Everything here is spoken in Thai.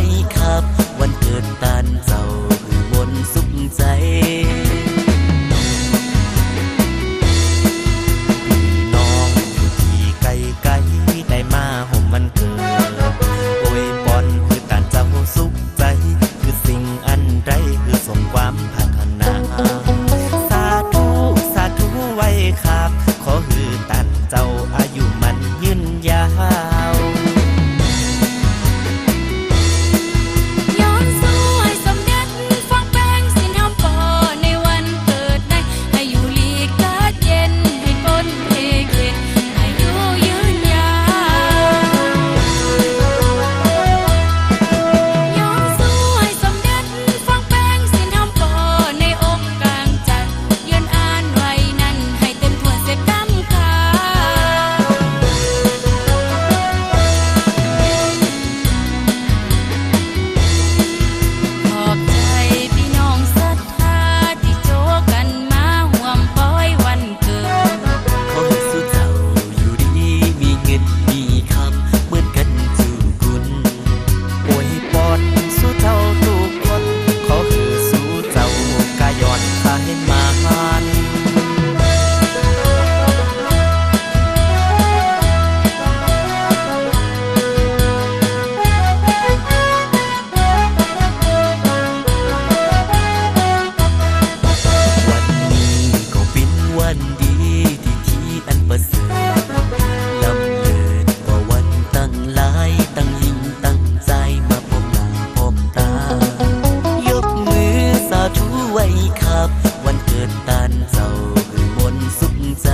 ด้ว ครับ วันเกิดตานเจ้าคือบนสุขใจ